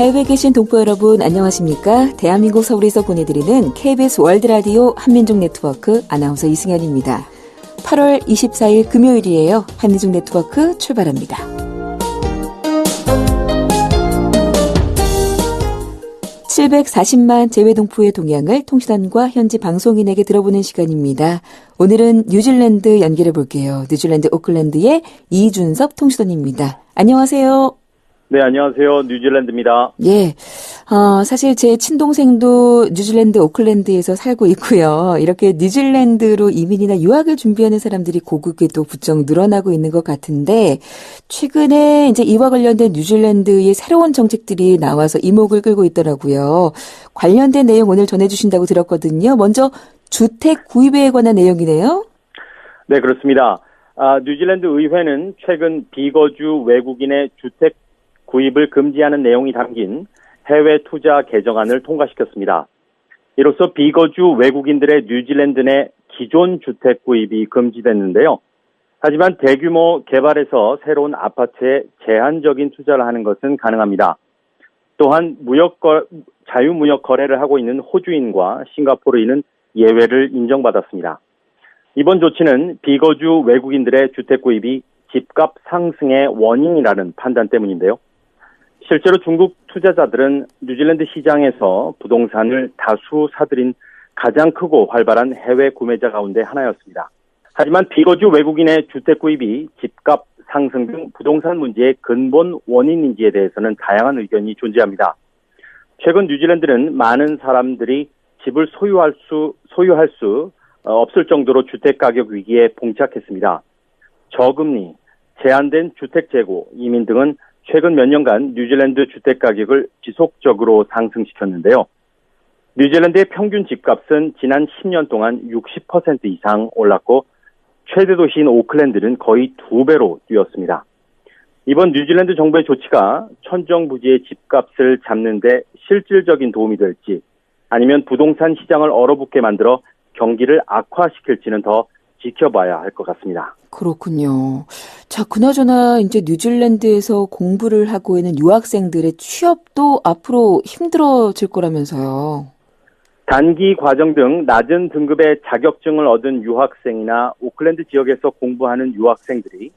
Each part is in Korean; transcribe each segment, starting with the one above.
해외에 계신 동포 여러분 안녕하십니까? 대한민국 서울에서 보내드리는 KBS 월드라디오 한민족 네트워크 아나운서 이승현입니다. 8월 24일 금요일이에요. 한민족 네트워크 출발합니다. (740만) 재외동포의 동향을 통신원과 현지 방송인에게 들어보는 시간입니다. 오늘은 뉴질랜드 연결해 볼게요. 뉴질랜드 오클랜드의 이준섭 통신원입니다. 안녕하세요. 네, 안녕하세요. 뉴질랜드입니다. 예. 어, 사실 제 친동생도 뉴질랜드 오클랜드에서 살고 있고요. 이렇게 뉴질랜드로 이민이나 유학을 준비하는 사람들이 고국에 또 부쩍 늘어나고 있는 것 같은데, 최근에 이제 이와 관련된 뉴질랜드의 새로운 정책들이 나와서 이목을 끌고 있더라고요. 관련된 내용 오늘 전해 주신다고 들었거든요. 먼저 주택 구입에 관한 내용이네요. 네, 그렇습니다. 아, 뉴질랜드 의회는 최근 비거주 외국인의 주택 구입을 금지하는 내용이 담긴 해외 투자 개정안을 통과시켰습니다. 이로써 비거주 외국인들의 뉴질랜드 내 기존 주택 구입이 금지됐는데요. 하지만 대규모 개발에서 새로운 아파트에 제한적인 투자를 하는 것은 가능합니다. 또한 무역 거, 자유 무역 거래를 하고 있는 호주인과 싱가포르인은 예외를 인정받았습니다. 이번 조치는 비거주 외국인들의 주택 구입이 집값 상승의 원인이라는 판단 때문인데요. 실제로 중국 투자자들은 뉴질랜드 시장에서 부동산을 다수 사들인 가장 크고 활발한 해외 구매자 가운데 하나였습니다. 하지만 비거주 외국인의 주택 구입이 집값 상승 등 부동산 문제의 근본 원인인지에 대해서는 다양한 의견이 존재합니다. 최근 뉴질랜드는 많은 사람들이 집을 소유할 수 소유할 수 어, 없을 정도로 주택 가격 위기에 봉착했습니다. 저금리, 제한된 주택 재고, 이민 등은 최근 몇 년간 뉴질랜드 주택 가격을 지속적으로 상승시켰는데요. 뉴질랜드의 평균 집값은 지난 10년 동안 60% 이상 올랐고 최대 도시인 오클랜드는 거의 두 배로 뛰었습니다. 이번 뉴질랜드 정부의 조치가 천정부지의 집값을 잡는데 실질적인 도움이 될지 아니면 부동산 시장을 얼어붙게 만들어 경기를 악화시킬지는 더 지켜봐야 할 것 같습니다. 그렇군요. 자, 그나저나 이제 뉴질랜드에서 공부를 하고 있는 유학생들의 취업도 앞으로 힘들어질 거라면서요. 단기 과정 등 낮은 등급의 자격증을 얻은 유학생이나 오클랜드 지역에서 공부하는 유학생들이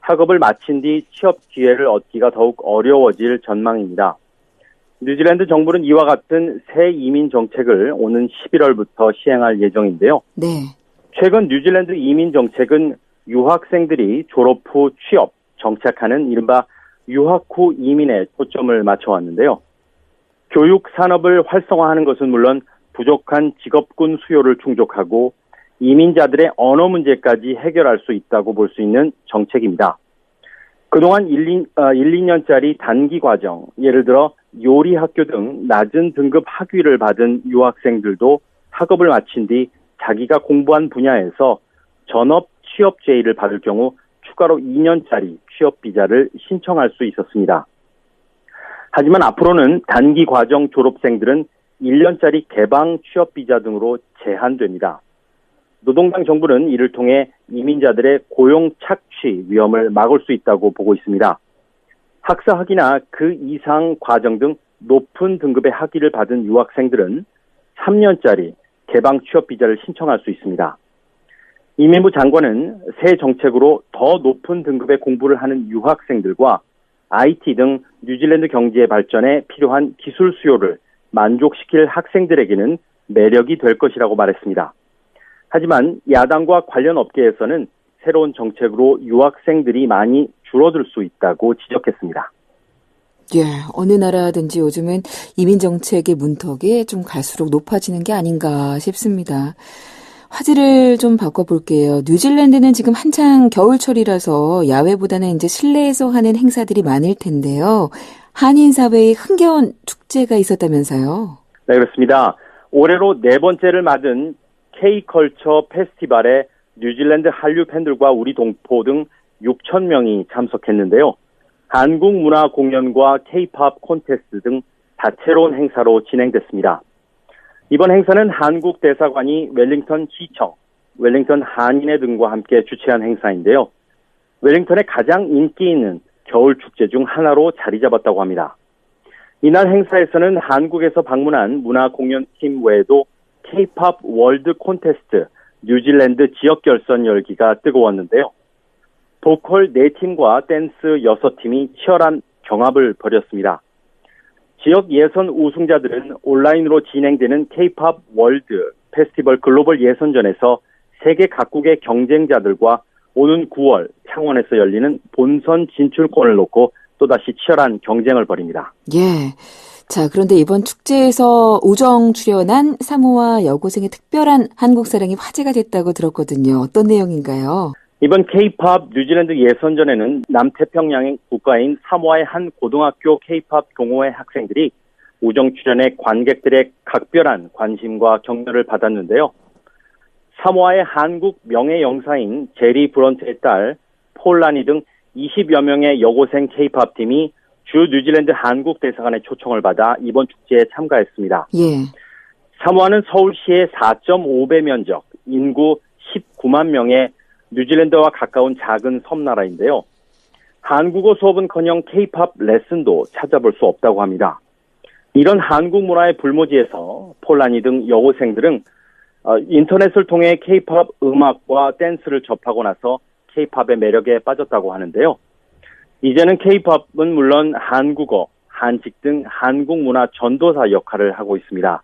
학업을 마친 뒤 취업 기회를 얻기가 더욱 어려워질 전망입니다. 뉴질랜드 정부는 이와 같은 새 이민 정책을 오는 11월부터 시행할 예정인데요. 네. 최근 뉴질랜드 이민 정책은 유학생들이 졸업 후 취업, 정착하는 이른바 유학 후 이민에 초점을 맞춰왔는데요. 교육 산업을 활성화하는 것은 물론 부족한 직업군 수요를 충족하고 이민자들의 언어 문제까지 해결할 수 있다고 볼 수 있는 정책입니다. 그동안 1, 2, 1, 2년짜리 단기 과정, 예를 들어 요리 학교 등 낮은 등급 학위를 받은 유학생들도 학업을 마친 뒤 자기가 공부한 분야에서 전업 취업 제의를 받을 경우 추가로 2년짜리 취업 비자를 신청할 수 있었습니다. 하지만 앞으로는 단기 과정 졸업생들은 1년짜리 개방 취업 비자 등으로 제한됩니다. 노동당 정부는 이를 통해 이민자들의 고용 착취 위험을 막을 수 있다고 보고 있습니다. 학사학위나 그 이상 과정 등 높은 등급의 학위를 받은 유학생들은 3년짜리 개방 취업 비자를 신청할 수 있습니다. 이민부 장관은 새 정책으로 더 높은 등급의 공부를 하는 유학생들과 IT 등 뉴질랜드 경제 발전에 필요한 기술 수요를 만족시킬 학생들에게는 매력이 될 것이라고 말했습니다. 하지만 야당과 관련 업계에서는 새로운 정책으로 유학생들이 많이 줄어들 수 있다고 지적했습니다. 예, 어느 나라든지 요즘은 이민 정책의 문턱이 좀 갈수록 높아지는 게 아닌가 싶습니다. 화제를 좀 바꿔볼게요. 뉴질랜드는 지금 한창 겨울철이라서 야외보다는 이제 실내에서 하는 행사들이 많을 텐데요. 한인 사회의 흥겨운 축제가 있었다면서요? 네, 그렇습니다. 올해로 네 번째를 맞은 K컬처 페스티벌에 뉴질랜드 한류 팬들과 우리 동포 등 6천 명이 참석했는데요. 한국 문화 공연과 K-팝 콘테스트 등 다채로운 행사로 진행됐습니다. 이번 행사는 한국 대사관이 웰링턴 시청, 웰링턴 한인회 등과 함께 주최한 행사인데요. 웰링턴의 가장 인기 있는 겨울 축제 중 하나로 자리 잡았다고 합니다. 이날 행사에서는 한국에서 방문한 문화 공연팀 외에도 K-팝 월드 콘테스트 뉴질랜드 지역 결선 열기가 뜨거웠는데요. 보컬 4팀과 댄스 6팀이 치열한 경합을 벌였습니다. 지역 예선 우승자들은 온라인으로 진행되는 K-팝 월드 페스티벌 글로벌 예선전에서 세계 각국의 경쟁자들과 오는 9월 창원에서 열리는 본선 진출권을 놓고 또다시 치열한 경쟁을 벌입니다. 예. 자, 그런데 이번 축제에서 우정 출연한 사모아 여고생의 특별한 한국 사랑이 화제가 됐다고 들었거든요. 어떤 내용인가요? 이번 K-팝 뉴질랜드 예선전에는 남태평양 국가인 사모아의 한 고등학교 K-팝 동호회 학생들이 우정 출연에 관객들의 각별한 관심과 격려를 받았는데요. 사모아의 한국 명예 영사인 제리 브런트의 딸 폴라니 등 20여 명의 여고생 K-팝 팀이 주 뉴질랜드 한국 대사관의 초청을 받아 이번 축제에 참가했습니다. 예. 사모아는 서울시의 4.5배 면적, 인구 19만 명의 뉴질랜드와 가까운 작은 섬나라인데요. 한국어 수업은커녕 K-팝 레슨도 찾아볼 수 없다고 합니다. 이런 한국 문화의 불모지에서 폴라니 등 여고생들은 어, 인터넷을 통해 K-팝 음악과 댄스를 접하고 나서 K-팝의 매력에 빠졌다고 하는데요. 이제는 K-팝은 물론 한국어, 한식 등 한국 문화 전도사 역할을 하고 있습니다.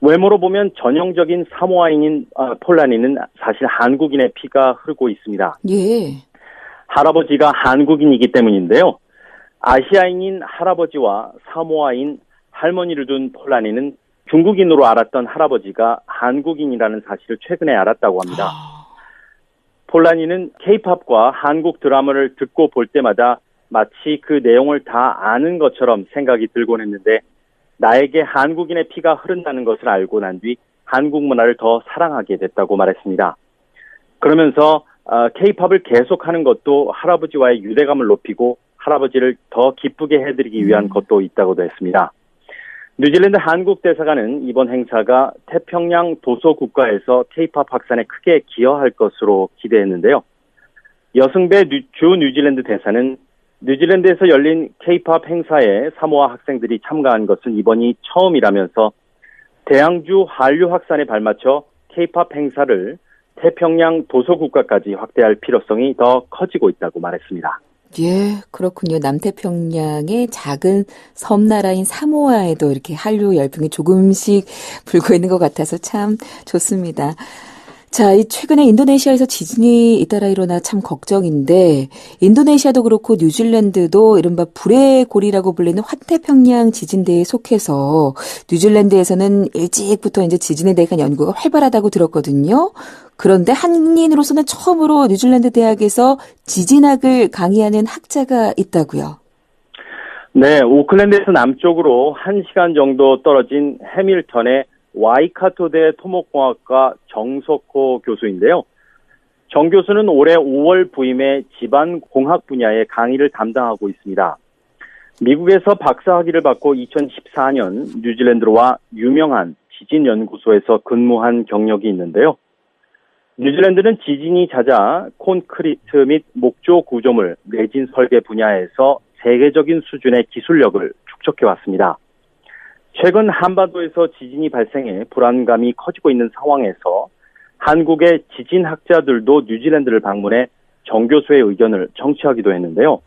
외모로 보면 전형적인 사모아인인 어, 폴라니는 사실 한국인의 피가 흐르고 있습니다. 예. 할아버지가 한국인이기 때문인데요. 아시아인인 할아버지와 사모아인 할머니를 둔 폴라니는 중국인으로 알았던 할아버지가 한국인이라는 사실을 최근에 알았다고 합니다. 폴라니는 케이팝과 한국 드라마를 듣고 볼 때마다 마치 그 내용을 다 아는 것처럼 생각이 들곤 했는데 나에게 한국인의 피가 흐른다는 것을 알고 난 뒤 한국 문화를 더 사랑하게 됐다고 말했습니다. 그러면서 케이팝을 계속하는 것도 할아버지와의 유대감을 높이고 할아버지를 더 기쁘게 해드리기 위한 음. 것도 있다고도 했습니다. 뉴질랜드 한국 대사관은 이번 행사가 태평양 도서 국가에서 케이팝 확산에 크게 기여할 것으로 기대했는데요. 여승배 주 뉴질랜드 대사는 뉴질랜드에서 열린 케이팝 행사에 사모아 학생들이 참가한 것은 이번이 처음이라면서 대양주 한류 확산에 발맞춰 케이팝 행사를 태평양 도서국가까지 확대할 필요성이 더 커지고 있다고 말했습니다. 예, 그렇군요. 남태평양의 작은 섬나라인 사모아에도 이렇게 한류 열풍이 조금씩 불고 있는 것 같아서 참 좋습니다. 자, 이 최근에 인도네시아에서 지진이 잇따라 일어나 참 걱정인데 인도네시아도 그렇고 뉴질랜드도 이른바 불의 골이라고 불리는 환태평양 지진대에 속해서 뉴질랜드에서는 일찍부터 이제 지진에 대한 연구가 활발하다고 들었거든요. 그런데 한인으로서는 처음으로 뉴질랜드 대학에서 지진학을 강의하는 학자가 있다고요. 네, 오클랜드에서 남쪽으로 1시간 정도 떨어진 해밀턴의 와이카토대 토목공학과 정석호 교수인데요. 정 교수는 올해 5월 부임해 집안 공학 분야의 강의를 담당하고 있습니다. 미국에서 박사 학위를 받고 2014년 뉴질랜드로 와 유명한 지진 연구소에서 근무한 경력이 있는데요. 뉴질랜드는 지진이 잦아 콘크리트 및 목조 구조물 내진 설계 분야에서 세계적인 수준의 기술력을 축적해 왔습니다. 최근 한반도에서 지진이 발생해 불안감이 커지고 있는 상황에서 한국의 지진학자들도 뉴질랜드를 방문해 정 교수의 의견을 청취하기도 했는데요.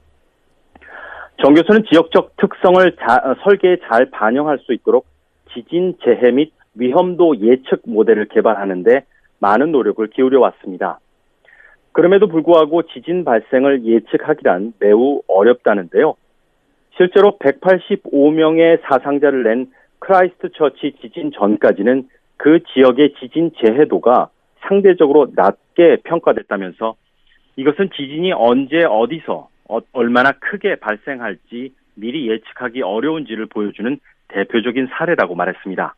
정 교수는 지역적 특성을 자, 어, 설계에 잘 반영할 수 있도록 지진 재해 및 위험도 예측 모델을 개발하는데 많은 노력을 기울여 왔습니다. 그럼에도 불구하고 지진 발생을 예측하기란 매우 어렵다는데요. 실제로 185명의 사상자를 낸 크라이스트 처치 지진 전까지는 그 지역의 지진 재해도가 상대적으로 낮게 평가됐다면서 이것은 지진이 언제 어디서 어, 얼마나 크게 발생할지 미리 예측하기 어려운지를 보여주는 대표적인 사례라고 말했습니다.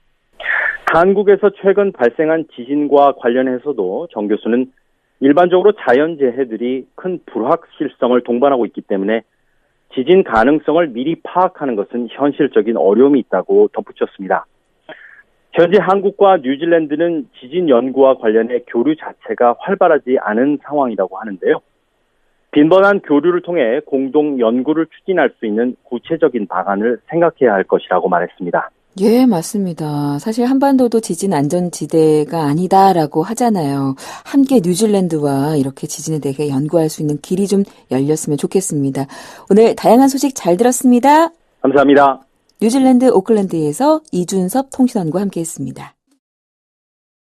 한국에서 최근 발생한 지진과 관련해서도 정 교수는 일반적으로 자연재해들이 큰 불확실성을 동반하고 있기 때문에 지진 가능성을 미리 파악하는 것은 현실적인 어려움이 있다고 덧붙였습니다. 현재 한국과 뉴질랜드는 지진 연구와 관련해 교류 자체가 활발하지 않은 상황이라고 하는데요. 빈번한 교류를 통해 공동 연구를 추진할 수 있는 구체적인 방안을 생각해야 할 것이라고 말했습니다. 예, 맞습니다. 사실 한반도도 지진 안전지대가 아니다라고 하잖아요. 함께 뉴질랜드와 이렇게 지진에 대해 연구할 수 있는 길이 좀 열렸으면 좋겠습니다. 오늘 다양한 소식 잘 들었습니다. 감사합니다. 뉴질랜드 오클랜드에서 이준섭 통신원과 함께 했습니다.